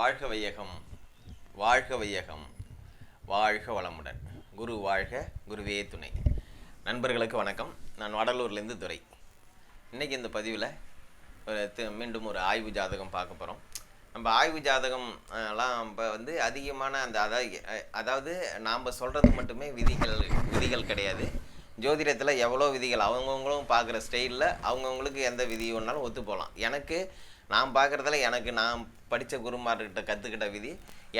வாழ்க வையகம் வாழ்க வையகம் வாழ்க வளமுடன். குரு வாழ்க குருவே துணை. நண்பர்களுக்கு வணக்கம். நான் வடலூர்லேருந்து துறை இன்றைக்கி இந்த பதிவில் ஒரு மீண்டும் ஒரு ஆய்வு ஜாதகம் பார்க்க போகிறோம் நம்ம ஆய்வு ஜாதகம் எல்லாம் இப்போ வந்து அதிகமான அந்த அதாவது அதாவது நாம் சொல்கிறது மட்டுமே விதிகள் விதிகள் கிடையாது. ஜோதிடத்தில் எவ்வளோ விதிகள் அவங்கவுங்களும் பார்க்குற ஸ்டைலில் அவங்கவுங்களுக்கு எந்த விதி ஒன்றாலும் ஒத்து போகலாம். எனக்கு நான் பார்க்குறதுல எனக்கு நான் படித்த குருமார்கிட்ட கற்றுக்கிட்ட விதி.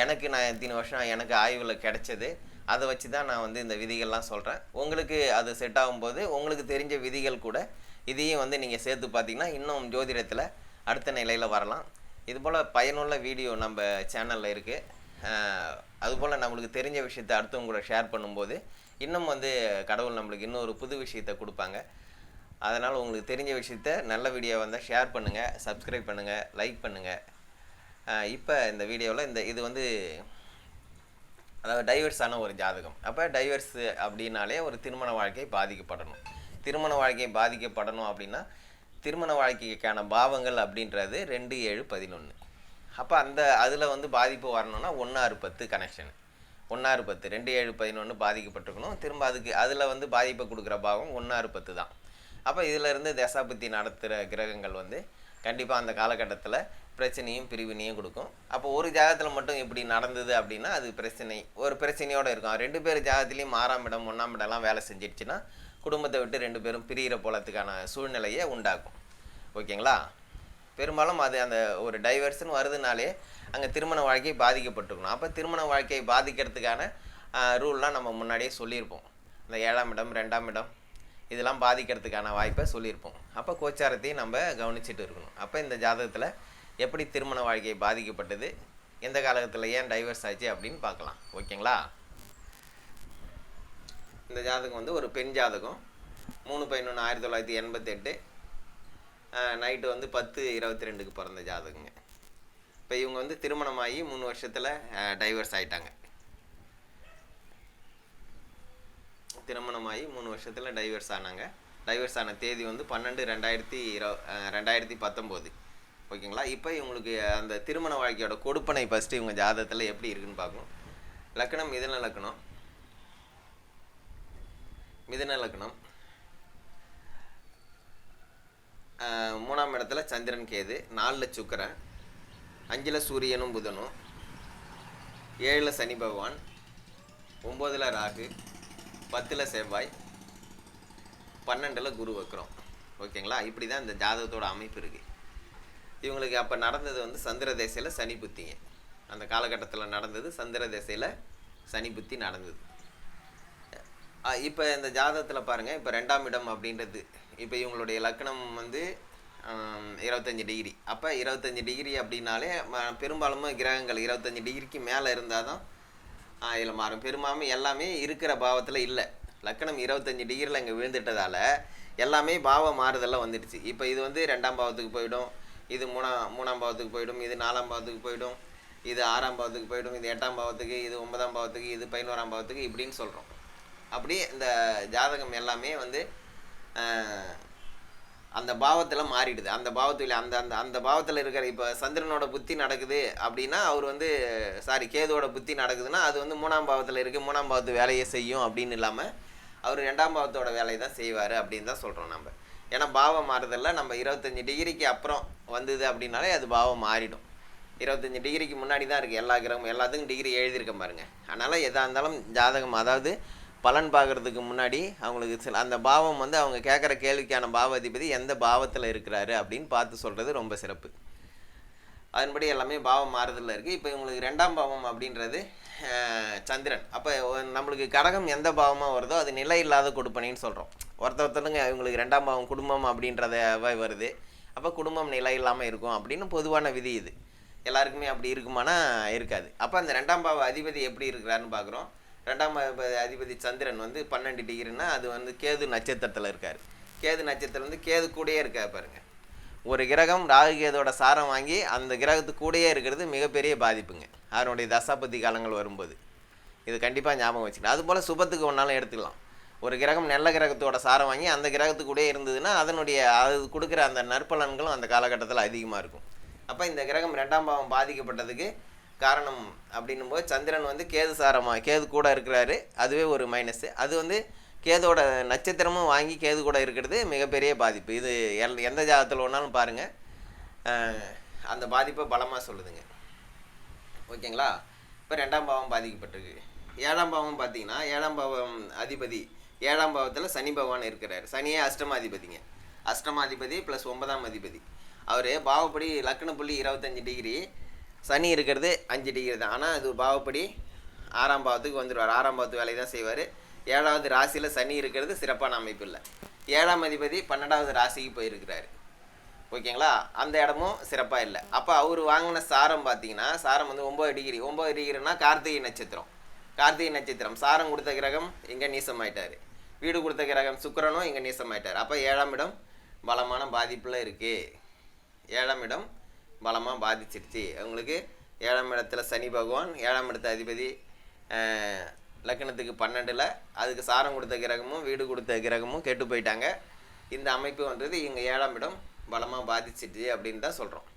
எனக்கு நான் இத்தனை வருஷம் எனக்கு ஆய்வில் கிடைச்சது. அதை வச்சு தான் நான் வந்து இந்த விதிகள்லாம் சொல்கிறேன் உங்களுக்கு அது செட் ஆகும்போது உங்களுக்கு தெரிஞ்ச விதிகள் கூட இதையும் வந்து நீங்கள் சேர்த்து பார்த்தீங்கன்னா இன்னும் ஜோதிடத்தில் அடுத்த நிலையில் வரலாம். இதுபோல் பயனுள்ள வீடியோ நம்ம சேனலில் இருக்குது அதுபோல் நம்மளுக்கு தெரிஞ்ச விஷயத்தை அடுத்தவங்க கூட ஷேர் பண்ணும்போது இன்னும் வந்து கடவுள் நம்மளுக்கு இன்னொரு புது விஷயத்தை கொடுப்பாங்க. அதனால் உங்களுக்கு தெரிஞ்ச விஷயத்த நல்ல வீடியோ வந்தால் ஷேர் பண்ணுங்கள் சப்ஸ்கிரைப் பண்ணுங்கள் லைக் பண்ணுங்கள் இப்போ இந்த வீடியோவில் இந்த இது வந்து அதாவது டைவர்ஸான ஒரு ஜாதகம். அப்போ டைவர்ஸ் அப்படின்னாலே ஒரு திருமண வாழ்க்கை பாதிக்கப்படணும். திருமண வாழ்க்கை பாதிக்கப்படணும் அப்படின்னா திருமண வாழ்க்கைக்கான பாவங்கள் அப்படின்றது ரெண்டு ஏழு பதினொன்று அப்போ அந்த அதில் வந்து பாதிப்பு வரணும்னா ஒன்றாறு பத்து கனெக்ஷன் ஒன்றாறு பத்து ரெண்டு ஏழு பதினொன்று பாதிக்கப்பட்டிருக்கணும். திரும்ப அதுக்கு அதில் வந்து பாதிப்பை கொடுக்குற பாவம் ஒன்றாறு பத்து தான். அப்போ இதிலிருந்து தசாபுத்தி நடத்துகிற கிரகங்கள் வந்து கண்டிப்பாக அந்த காலகட்டத்தில் பிரச்சனையும் பிரிவினையும் கொடுக்கும். அப்போ ஒரு ஜாதகத்தில் மட்டும் இப்படி நடந்தது அப்படின்னா அது பிரச்சனை. ஒரு பிரச்சனையோடு இருக்கும். ரெண்டு பேர் ஜாதகத்துலேயும் ஆறாம் இடம் ஒன்றாம் இடம்லாம் வேலை செஞ்சிடுச்சுன்னா குடும்பத்தை விட்டு ரெண்டு பேரும் பிரிகிற போலத்துக்கான சூழ்நிலையை உண்டாக்கும். ஓகேங்களா? பெரும்பாலும் அது அந்த ஒரு டைவர்ஸ்னு வருதுனாலே அங்கே திருமண வாழ்க்கை பாதிக்கப்பட்டிருக்கணும் அப்போ திருமண வாழ்க்கையை பாதிக்கிறதுக்கான ரூல்லாம் நம்ம முன்னாடியே சொல்லியிருப்போம். இந்த ஏழாம் இடம் ரெண்டாம் இடம் இதெல்லாம் பாதிக்கிறதுக்கான வாய்ப்பை சொல்லியிருப்போம். அப்போ கோச்சாரத்தையும் நம்ம கவனிச்சிட்டு இருக்கணும். அப்போ இந்த ஜாதகத்தில் எப்படி திருமண வாழ்க்கை பாதிக்கப்பட்டது எந்த காலகட்டத்தில் ஏன் டைவர்ஸ் ஆச்சு அப்படின்னு பார்க்கலாம். ஓகேங்களா? இந்த ஜாதகம் வந்து ஒரு பெண் ஜாதகம். மூணு பதினொன்று ஆயிரத்தி தொள்ளாயிரத்தி எண்பத்தெட்டு. நைட்டு வந்து பத்து இருபத்தி ரெண்டுக்கு பிறந்த ஜாதகங்க. இப்போ இவங்க வந்து திருமணமாகி மூணு வருஷத்தில் டைவர்ஸ் ஆகிட்டாங்க திருமணமாகி மூணு வருஷத்தில் டைவர்ஸ் ஆனாங்க. டைவர்ஸ் ஆன தேதி வந்து பன்னெண்டு ரெண்டாயிரத்தி இரு ரெண்டாயிரத்தி பத்தொம்போது. ஓகேங்களா? இப்போ இவங்களுக்கு அந்த திருமண வாழ்க்கையோட கொடுப்பனை ஃபஸ்ட்டு இவங்க ஜாதகத்தில் எப்படி இருக்குன்னு பார்க்கணும். லக்கணம் மிதன லக்கணம். மிதன லக்கணம். மூணாம் இடத்துல சந்திரன் கேது நாலில் சுக்கிரன் அஞ்சில் சூரியனும் புதனும் ஏழில் சனி பகவான் ஒம்போதில் ராகு பத்தில் செவ்வாய் பன்னெண்டில் குரு வைக்கிறோம் ஓகேங்களா? இப்படி தான் இந்த ஜாதகத்தோட அமைப்பு இருக்குது இவங்களுக்கு அப்போ நடந்தது வந்து சந்திர தேசையில் சனி புத்திங்க. அந்த காலகட்டத்தில் நடந்தது சந்திர தேசையில் சனி புத்தி நடந்தது. இப்போ இந்த ஜாதகத்தில் பாருங்கள் இப்போ ரெண்டாம் இடம் அப்படின்றது இப்போ இவங்களுடைய லக்னம் வந்து இருபத்தஞ்சி டிகிரி. அப்போ இருபத்தஞ்சி டிகிரி அப்படின்னாலே பெரும்பாலும் கிரகங்கள் இருபத்தஞ்சி டிகிரிக்கு மேலே இருந்தால் தான் இதில் மாறும். பெரும்பாலும் எல்லாமே இருக்கிற பாவத்தில் இல்லை. லக்கணம் இருபத்தஞ்சி டிகிரியில் இங்கே விழுந்துட்டதால எல்லாமே பாவ மாறுதலில் வந்துடுச்சு. இப்போ இது வந்து ரெண்டாம் பாவத்துக்கு போயிடும். இது மூணாம் மூணாம் பாவத்துக்கு போயிடும் இது நாலாம் பாவத்துக்கு போயிடும் இது ஆறாம் பாவத்துக்கு போயிடும் இது எட்டாம் பாவத்துக்கு இது ஒன்பதாம் பாவத்துக்கு இது பதினோராம் பாவத்துக்கு இப்படின்னு சொல்கிறோம் அப்படி இந்த ஜாதகம் எல்லாமே வந்து அந்த பாவத்தில் மாறிடுது. அந்த பாவத்தில் அந்த அந்த அந்த பாவத்தில் இருக்கிற இப்போ சந்திரனோட புத்தி நடக்குது அப்படின்னா அவர் வந்து சாரி கேதுவோட புத்தி நடக்குதுன்னா அது வந்து மூணாம் பாவத்தில் இருக்குது மூணாம் பாவத்து வேலையை செய்யும் அப்படின்னு இல்லாமல் அவர் ரெண்டாம் பாவத்தோட வேலையை தான் செய்வார் அப்படின்னு தான் சொல்கிறோம் நம்ம ஏன்னா பாவம் மாறுதல்ல. நம்ம இருபத்தஞ்சி டிகிரிக்கு அப்புறம் வந்தது அப்படின்னாலே அது பாவம் மாறிடும். இருபத்தஞ்சி டிகிரிக்கு முன்னாடி தான் இருக்குது எல்லா கிரகமும் எல்லாத்துக்கும் டிகிரி எழுதியிருக்க பாருங்க. அதனால் எதாக இருந்தாலும் ஜாதகம் அதாவது பலன் பார்க்குறதுக்கு முன்னாடி அவங்களுக்கு சில அந்த பாவம் வந்து அவங்க கேட்குற கேள்விக்கான பாவ அதிபதி எந்த பாவத்தில் இருக்கிறாரு அப்படின்னு பார்த்து சொல்கிறது ரொம்ப சிறப்பு. அதன்படி எல்லாமே பாவம் மாறுதலில் இருக்குது இப்போ இவங்களுக்கு ரெண்டாம் பாவம் அப்படின்றது சந்திரன். அப்போ நம்மளுக்கு கடகம் எந்த பாவமாக வருதோ அது நிலை இல்லாத கொடுப்பனைன்னு சொல்கிறோம் ஒருத்த ஒருத்தருங்க இவங்களுக்கு ரெண்டாம் பாவம் குடும்பம் அப்படின்றத வருது. அப்போ குடும்பம் நிலை இல்லாமல் இருக்கும் அப்படின்னு பொதுவான விதி இது. எல்லாருக்குமே அப்படி இருக்குமானா இருக்காது. அப்போ அந்த ரெண்டாம் பாவ அதிபதி எப்படி இருக்கிறாருன்னு பார்க்குறோம் ரெண்டாம் பாவ அதிபதி சந்திரன் வந்து பன்னெண்டு டிகிரின்னா அது வந்து கேது நட்சத்திரத்தில் இருக்கார். கேது நட்சத்திரம் வந்து கேது கூடயே இருக்கார் பாருங்க. ஒரு கிரகம் ராகு கேதோட சாரம் வாங்கி அந்த கிரகத்து கூடயே இருக்கிறது மிகப்பெரிய பாதிப்புங்க. அதனுடைய தசாபதி காலங்கள் வரும்போது. இது கண்டிப்பாக ஞாபகம் வச்சுக்கணும். அதுபோல் சுபத்துக்கு ஒன்றாலும் எடுத்துக்கலாம். ஒரு கிரகம் நல்ல கிரகத்தோட சாரம் வாங்கி அந்த கிரகத்து கூடயே இருந்ததுன்னா அதனுடைய அது கொடுக்குற அந்த நற்பலன்களும் அந்த காலகட்டத்தில் அதிகமாக இருக்கும். அப்போ இந்த கிரகம் ரெண்டாம் பாவம் பாதிக்கப்பட்டதுக்கு காரணம் அப்படின்னும் போது சந்திரன் வந்து கேது சாரமாக கேது கூட இருக்கிறாரு அதுவே ஒரு மைனஸ் அது வந்து கேதோட நட்சத்திரமும் வாங்கி கேது கூட இருக்கிறது மிகப்பெரிய பாதிப்பு. இது எல்- எந்த ஜாதகத்தில் ஒன்றாலும் பாருங்கள் அந்த பாதிப்பை பலமாக சொல்லுதுங்க. ஓகேங்களா? இப்போ ரெண்டாம் பாவம் பாதிக்கப்பட்டிருக்கு. ஏழாம் பாவம் பார்த்தீங்கன்னா ஏழாம் பாவம் அதிபதி ஏழாம் பாவத்தில் சனி பகவான் இருக்கிறார். சனியே அஷ்டமாதிபதிங்க. அஷ்டமாதிபதி ப்ளஸ் ஒன்பதாம் அதிபதி. அவர் பாவப்படி லக்ன புள்ளி இருபத்தஞ்சி டிகிரி சனி இருக்கிறது அஞ்சு டிகிரி தான். ஆனால் அது பாவப்படி ஆறாம் பாவத்துக்கு வந்துடுவார் ஆறாம் பாவத்து வேலையை தான் செய்வார். ஏழாவது ராசியில் சனி இருக்கிறது சிறப்பான அமைப்பு இல்லை. ஏழாம் அதிபதி பன்னெண்டாவது ராசிக்கு போயிருக்கிறாரு. ஓகேங்களா? அந்த இடமும் சிறப்பாக இல்லை. அப்போ அவர் வாங்கின சாரம் பார்த்தீங்கன்னா சாரம் வந்து ஒம்பது டிகிரி ஒம்பது டிகிரினா கார்த்திகை நட்சத்திரம். கார்த்திகை நட்சத்திரம். சாரம் கொடுத்த கிரகம் எங்கே நீசமாயிட்டார்? வீடு கொடுத்த கிரகம் சுக்கிரனும் இங்கே நீசமாயிட்டார். அப்போ ஏழாம் இடம் பலமான பாதிப்பில் இருக்குது ஏழாம் இடம் பலமாக பாதிச்சிருச்சு. உங்களுக்கு ஏழாம் இடத்துல சனி பகவான் ஏழாம் இடத்த அதிபதி லக்னத்துக்கு பன்னெண்டில் அதுக்கு சாரம் கொடுத்த கிரகமும் வீடு கொடுத்த கிரகமும் கெட்டு போயிட்டாங்க. இந்த அமைப்பு வந்தது இங்கே ஏழாம் இடம் பலமாக பாதிச்சிருச்சு அப்படின்னு தான் சொல்கிறோம்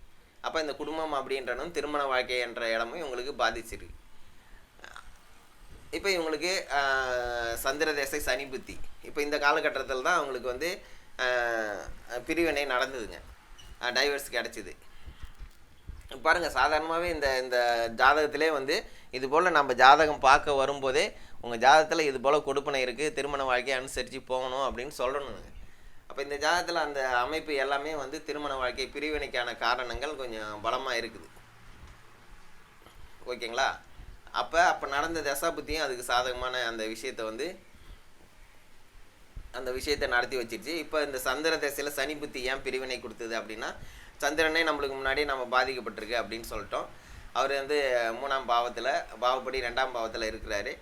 அப்போ இந்த குடும்பம் அப்படின்றனும் திருமண வாழ்க்கை என்ற இடமும் இவங்களுக்கு பாதிச்சிருக்கு. இப்போ இவங்களுக்கு சந்திர தேசை சனி புத்தி. இப்போ இந்த காலகட்டத்தில் தான் அவங்களுக்கு வந்து பிரிவினை நடந்ததுங்க. டைவர்ஸ் கிடச்சிது. பாருங்கள் சாதாரணமாகவே இந்த இந்த ஜாதகத்திலே வந்து இது போல் நம்ம ஜாதகம் பார்க்க வரும்போதே உங்கள் ஜாதகத்தில் இது போல் கொடுப்பனை இருக்குது திருமண வாழ்க்கையை அனுசரித்து போகணும் அப்படின்னு சொல்லணுங்க. அப்போ இந்த ஜாதகத்தில் அந்த அமைப்பு எல்லாமே வந்து திருமண வாழ்க்கை பிரிவினைக்கான காரணங்கள் கொஞ்சம் பலமாக இருக்குது. ஓகேங்களா? அப்போ அப்போ நடந்த தசாபுத்தியும் அதுக்கு சாதகமான அந்த விஷயத்தை வந்து அந்த விஷயத்தை நடத்தி வச்சிருச்சு. இப்போ இந்த சந்திர தசையில் சனி புத்தி ஏன் பிரிவினை கொடுத்தது அப்படின்னா சந்திரனே நம்மளுக்கு முன்னாடி நம்ம பாதிக்கப்பட்டிருக்கு அப்படின்னு சொல்லிட்டோம். அவர் வந்து மூணாம் பாவத்தில் பாவப்படி ரெண்டாம் பாவத்தில் இருக்கிறாரு.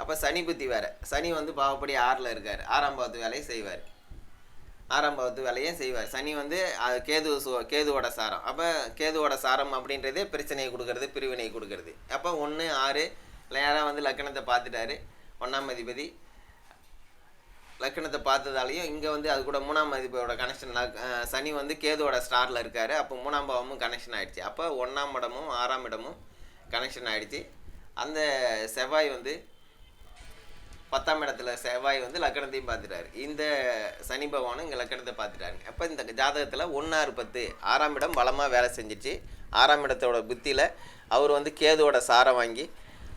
அப்போ சனி புத்தி வேறு. சனி வந்து பாவப்படி ஆறில் இருக்கார். ஆறாம் பாவத்து வேலையை செய்வார். ஆரம்பத்து வேலையும் செய்வார். சனி வந்து கேது கேதுவோட சாரம். அப்போ கேதுவோட சாரம் அப்படின்றதே பிரச்சனையை கொடுக்கறது பிரிவினை கொடுக்கறது. அப்போ ஒன்று ஆறு நேராக வந்து லக்கணத்தை பார்த்துட்டாரு. ஒன்றாம் அதிபதி. லக்கணத்தை பார்த்ததாலையும் இங்கே வந்து அது கூட மூணாம் அதிபதியோட கனெக்ஷன் சனி வந்து கேதுவோட ஸ்டாரில் இருக்கார். அப்போ மூணாம் பாவமும் கனெக்ஷன் ஆயிடுச்சு. அப்போ ஒன்றாம் இடமும் ஆறாம் இடமும் கனெக்ஷன் ஆகிடுச்சு அந்த செவ்வாய் வந்து பத்தாம் இடத்துல செவ்வாய் வந்து லக்கணத்தையும் பார்த்துட்டாரு. இந்த சனி பகவானும் இங்கே லக்கணத்தை பார்த்துட்டாருங்க அப்போ இந்த ஜாதகத்தில் ஒன்றாறு பத்து ஆறாம் இடம் பலமாக வேலை செஞ்சிச்சு. ஆறாம் இடத்தோட புத்தியில் அவர் வந்து கேதுவோட சாரை வாங்கி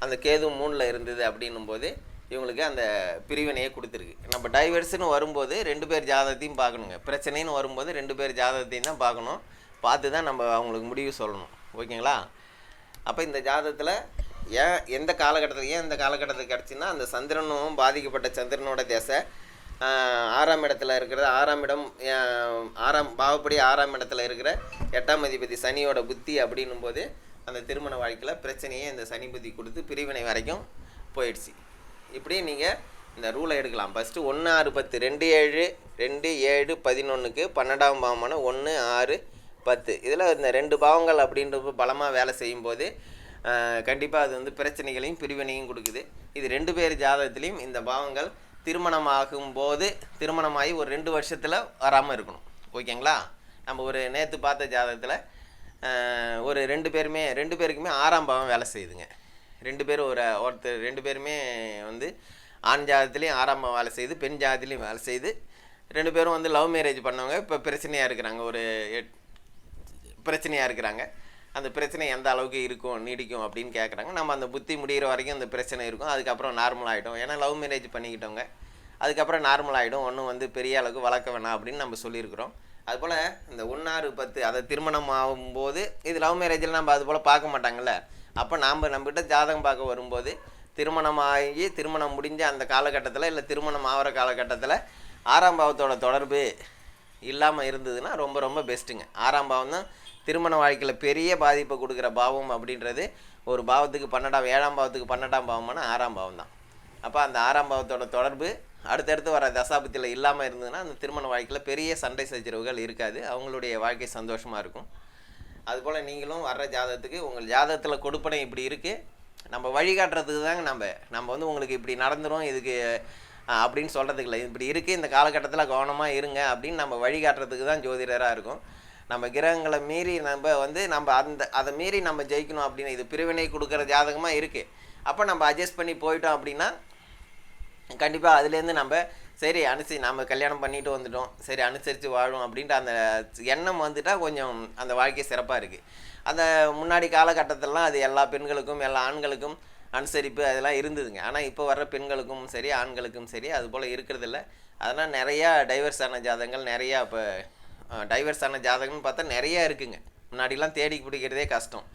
அந்த கேது மூணில் இருந்தது அப்படின்னும் போது இவங்களுக்கு அந்த பிரிவினையை கொடுத்துருக்கு. நம்ம டைவர்ஸ்னு வரும்போது ரெண்டு பேர் ஜாதகத்தையும் பார்க்கணுங்க. பிரச்சனைன்னு வரும்போது ரெண்டு பேர் ஜாதகத்தையும் தான் பார்க்கணும். பார்த்து தான் நம்ம அவங்களுக்கு முடிவு சொல்லணும். ஓகேங்களா? அப்போ இந்த ஜாதகத்தில் ஏன் எந்த காலகட்டத்தில் ஏன் இந்த காலகட்டத்தில் கிடச்சின்னா அந்த சந்திரனும் பாதிக்கப்பட்ட சந்திரனோட திசை ஆறாம் இடத்துல இருக்கிற ஆறாம் இடம் ஆறாம் பாவப்படி ஆறாம் இடத்துல இருக்கிற எட்டாம் அதிபதி சனியோட புத்தி அப்படின்னும் போது அந்த திருமண வாழ்க்கையில் பிரச்சனையே இந்த சனி புத்தி கொடுத்து பிரிவினை வரைக்கும் போயிடுச்சு. இப்படி நீங்கள் இந்த ரூலை எடுக்கலாம். ஃபஸ்ட்டு ஒன்று ஆறு பத்து. ரெண்டு ஏழு ரெண்டு ஏழு பதினொன்றுக்கு பன்னெண்டாம் பாவமான ஒன்று ஆறு பத்து. இதில் இந்த ரெண்டு பாவங்கள் அப்படின்றது பலமாக வேலை செய்யும்போது கண்டிப்பாக அது வந்து பிரச்சனைகளையும் பிரிவினையும் கொடுக்குது. இது ரெண்டு பேர் ஜாதகத்துலேயும் இந்த பாவங்கள் திருமணமாகும் போது திருமணமாகி ஒரு ரெண்டு வருஷத்தில் வராமல் இருக்கணும். ஓகேங்களா? நம்ம ஒரு நேற்று பார்த்த ஜாதகத்தில் ஒரு ரெண்டு பேருமே ரெண்டு பேருக்குமே ஆறாம் பாவம் வேலை செய்யுதுங்க. ரெண்டு பேரும் ஒரு ஒருத்தர் ரெண்டு பேருமே வந்து ஆண் ஜாதத்துலேயும் ஆறாம் பாவம் வேலை செய்யுது பெண் ஜாதத்துலேயும் வேலை செய்யுது. ரெண்டு பேரும் வந்து லவ் மேரேஜ் பண்ணவங்க இப்போ பிரச்சனையாக இருக்கிறாங்க. ஒரு பிரச்சனையாக இருக்கிறாங்க. அந்த பிரச்சனை எந்த அளவுக்கு இருக்கும் நீடிக்கும் அப்படின்னு கேட்குறாங்க நம்ம அந்த புத்தி முடிகிற வரைக்கும் அந்த பிரச்சனை இருக்கும். அதுக்கப்புறம் நார்மல் ஆகிடும் ஏன்னா லவ் மேரேஜ் பண்ணிக்கிட்டவங்க. அதுக்கப்புறம் நார்மல் ஆகிடும் ஒன்றும் வந்து பெரிய அளவுக்கு வளர்க்க வேணாம் அப்படின்னு நம்ம சொல்லியிருக்கிறோம். அதுபோல் இந்த ஒன்றாறு பத்து அதை திருமணம் ஆகும்போது இது லவ் மேரேஜில் நம்ம அது போல் பார்க்க மாட்டாங்கல்ல? அப்போ நாம் நம்மக்கிட்ட ஜாதகம் பார்க்க வரும்போது திருமணம் ஆகி திருமணம் முடிஞ்ச அந்த காலகட்டத்தில் இல்லை திருமணம் ஆகிற காலகட்டத்தில் ஆறாம் பாவத்தோட தொடர்பு இல்லாமல் இருந்ததுன்னா ரொம்ப ரொம்ப பெஸ்ட்டுங்க ஆறாம் பாவம் தான் திருமண வாழ்க்கையில் பெரிய பாதிப்பை கொடுக்குற பாவம் அப்படின்றது ஒரு பாவத்துக்கு பன்னெண்டாம் ஏழாம் பாவத்துக்கு பன்னெண்டாம் பாவமான ஆறாம் பாவம் தான். அப்போ அந்த ஆறாம் பாவத்தோட தொடர்பு அடுத்தடுத்து வர தசாபத்தில் இல்லாமல் இருந்ததுன்னா அந்த திருமண வாழ்க்கையில் பெரிய சண்டை சச்சரவுகள் இருக்காது. அவங்களுடைய வாழ்க்கை சந்தோஷமாக இருக்கும். அதுபோல் நீங்களும் வர்ற ஜாதகத்துக்கு உங்கள் ஜாதகத்தில் கொடுப்பனை இப்படி இருக்குது நம்ம வழிகாட்டுறதுக்கு தாங்க நம்ம நம்ம வந்து உங்களுக்கு இப்படி நடந்துடும் இதுக்கு அப்படின்னு சொல்கிறதுக்கு இல்லை. இப்படி இருக்குது இந்த காலகட்டத்தில் கவனமாக இருங்க அப்படின்னு நம்ம வழிகாட்டுறதுக்கு தான் ஜோதிடராக இருக்கும். நம்ம கிரகங்களை மீறி நம்ம வந்து நம்ம அந்த அதை மீறி நம்ம ஜெயிக்கணும் அப்படின்னு இது பிரிவினை கொடுக்குற ஜாதகமாக இருக்குது அப்போ நம்ம அட்ஜஸ்ட் பண்ணி போயிட்டோம் அப்படின்னா கண்டிப்பாக அதுலேருந்து நம்ம சரி அனுசரி நம்ம கல்யாணம் பண்ணிட்டு வந்துட்டோம். சரி அனுசரித்து வாழும் அப்படின்ட்டு அந்த எண்ணம் வந்துட்டால் கொஞ்சம் அந்த வாழ்க்கை சிறப்பாக இருக்குது அந்த முன்னாடி காலகட்டத்திலலாம் அது எல்லா பெண்களுக்கும் எல்லா ஆண்களுக்கும் அனுசரிப்பு அதெல்லாம் இருந்ததுங்க. ஆனால் இப்போ வர்ற பெண்களுக்கும் சரி ஆண்களுக்கும் சரி அது போல் இருக்கிறதில்ல. அதனால் நிறையா டைவர்ஸ் ஆன ஜாதகங்கள் நிறையா இப்போ டைவர்ஸ் ஆன ஜாதகம்னு பார்த்தா நிறையா இருக்குங்க. முன்னாடிலாம் தேடி பிடிக்கிறதே கஷ்டம்.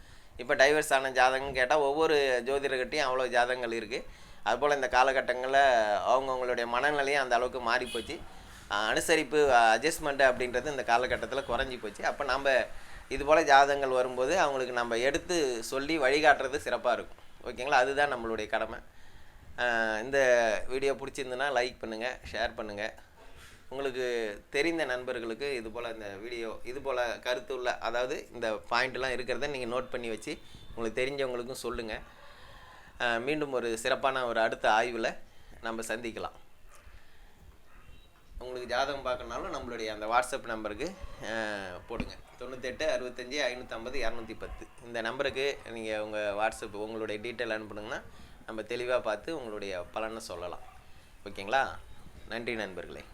இப்போ டைவர்ஸ் ஆன ஜாதகம்னு கேட்டால் ஒவ்வொரு ஜோதிடர்கிட்டையும் அவ்வளோ ஜாதகங்கள் இருக்குது அதுபோல் இந்த காலகட்டங்களில் அவங்கவுங்களுடைய மனநிலையும் அந்த அளவுக்கு மாறி போச்சு அனுசரிப்பு அட்ஜஸ்ட்மெண்ட் அப்படின்றது இந்த காலகட்டத்தில் குறைஞ்சி போச்சு. அப்போ நம்ம இது போல் ஜாதகங்கள் வரும்போது அவங்களுக்கு நம்ம எடுத்து சொல்லி வழிகாட்டுறது சிறப்பாக இருக்கும். ஓகேங்களா? அதுதான் நம்மளுடைய கடமை. இந்த வீடியோ பிடிச்சிருந்துன்னா லைக் பண்ணுங்கள் ஷேர் பண்ணுங்கள் உங்களுக்கு தெரிந்த நண்பர்களுக்கு இது போல் இந்த வீடியோ இது போல் கருத்து உள்ள அதாவது இந்த பாயிண்ட்லாம் இருக்கிறத நீங்கள் நோட் பண்ணி வச்சு உங்களுக்கு தெரிஞ்சவங்களுக்கும் சொல்லுங்கள் மீண்டும் ஒரு சிறப்பான ஒரு அடுத்த ஆய்வில் நம்ம சந்திக்கலாம். உங்களுக்கு ஜாதகம் பார்க்கணுனாலும் நம்மளுடைய அந்த வாட்ஸ்அப் நம்பருக்கு போடுங்க. தொண்ணூத்தெட்டு அறுபத்தஞ்சி ஐநூற்றம்பது இரநூத்தி பத்து. இந்த நம்பருக்கு நீங்கள் உங்கள் வாட்ஸ்அப் உங்களுடைய டீட்டெயில் அனுப்புனீங்கன்னா நம்ம தெளிவாக பார்த்து உங்களுடைய பலனை சொல்லலாம். ஓகேங்களா? நன்றி நண்பர்களே.